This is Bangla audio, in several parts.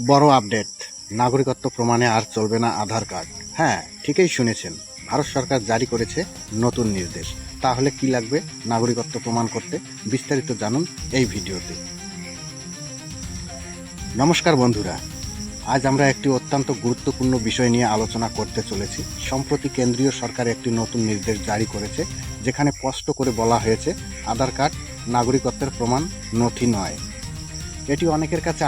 বড় আপডেট। নাগরিকত্ব প্রমাণে আর চলবে না আধার কার্ড। হ্যাঁ ঠিকই শুনেছেন। ভারত সরকার জারি করেছে নতুন নির্দেশ। তাহলে কি লাগবে নাগরিকত্ব প্রমাণ করতে? বিস্তারিত জানুন এই ভিডিওতে। নমস্কার বন্ধুরা। আজ আমরা একটি অত্যন্ত গুরুত্বপূর্ণ বিষয় নিয়ে আলোচনা করতে চলেছি। সম্প্রতি কেন্দ্রীয় সরকার একটি নতুন নির্দেশ জারি করেছে, যেখানে স্পষ্ট করে বলা হয়েছে, আধার কার্ড নাগরিকত্বের প্রমাণ নথি নয়। এটি অনেকের কাছে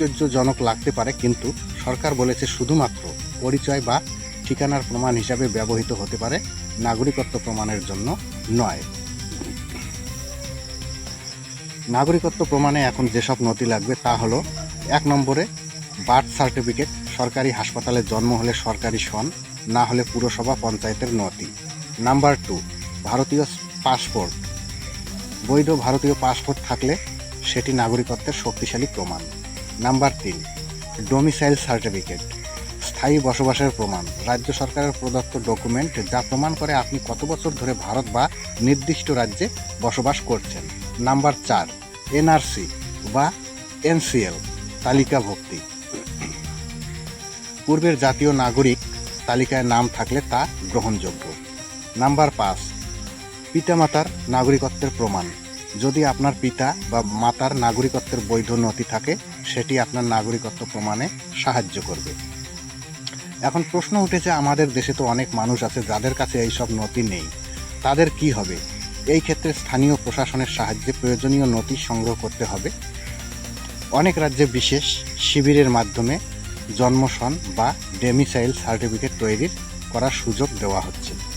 আশ্চর্যজনক লাগতে পারে, কিন্তু সরকার বলেছে শুধুমাত্র পরিচয় বা ঠিকানার প্রমাণ হিসাবে ব্যবহৃত হতে পারে, নাগরিকত্ব প্রমাণের জন্য নয়। নাগরিকত্ব প্রমাণে এখন যেসব নথি লাগবে তা হলো, এক নম্বরে বার্থ সার্টিফিকেট, সরকারি হাসপাতালে জন্ম হলে সরকারি সন, না হলে পুরসভা পঞ্চায়েতের নথি। নাম্বার টু, ভারতীয় পাসপোর্ট। বৈধ ভারতীয় পাসপোর্ট থাকলে সেটি নাগরিকত্বের শক্তিশালী প্রমাণ। নাম্বার তিন ডোমিসাইল সার্টিফিকেট স্থায়ী বসবাসের প্রমাণ, রাজ্য সরকারের প্রদত্ত ডকুমেন্ট যা প্রমাণ করে আপনি কত বছর ধরে ভারত বা নির্দিষ্ট রাজ্যে বসবাস করছেন। নাম্বার চার, এনআরসি বা এনসিএল তালিকাভুক্তি পূর্বের জাতীয় নাগরিক তালিকায় নাম থাকলে তা গ্রহণযোগ্য। নাম্বার পাঁচ, পিতামাতার নাগরিকত্বের প্রমাণ। যদি আপনার পিতা বা মাতার নাগরিকত্বের বৈধ নথি থাকে, সেটি আপনার নাগরিকত্ব প্রমাণে সাহায্য করবে। এখন প্রশ্ন উঠেছে, আমাদের দেশে তো অনেক মানুষ আছে যাদের কাছে এইসব নথি নেই। তাদের কি হবে? এই ক্ষেত্রে স্থানীয় প্রশাসনের সাহায্যে প্রয়োজনীয় নথি সংগ্রহ করতে হবে। অনেক রাজ্যে বিশেষ শিবিরের মাধ্যমে জন্মসন বা ডেমিসাইল সার্টিফিকেট তৈরির করার সুযোগ দেওয়া হচ্ছে।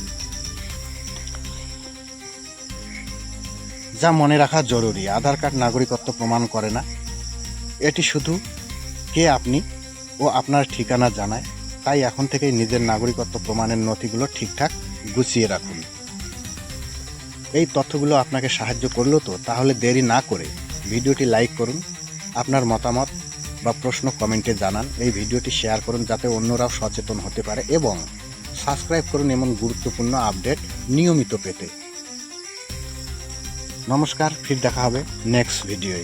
যা মনে রাখা জরুরি। আধার কার্ড নাগরিকত্ব প্রমাণ করে না। এটি শুধু কে আপনি ও আপনার ঠিকানা জানায়। তাই এখন থেকেই নিজের নাগরিকত্ব প্রমাণের নথিগুলো ঠিকঠাক গুছিয়ে রাখুন। এই তথ্যগুলো আপনাকে সাহায্য করল তো, তাহলে দেরি না করে ভিডিওটি লাইক করুন, আপনার মতামত বা প্রশ্ন কমেন্টে জানান। এই ভিডিওটি শেয়ার করুন যাতে অন্যরাও সচেতন হতে পারে এবং সাবস্ক্রাইব করুন এমন গুরুত্বপূর্ণ আপডেট নিয়মিত পেতে। নমস্কার ফির দেখা হবে নেক্সট ভিডিওয়ে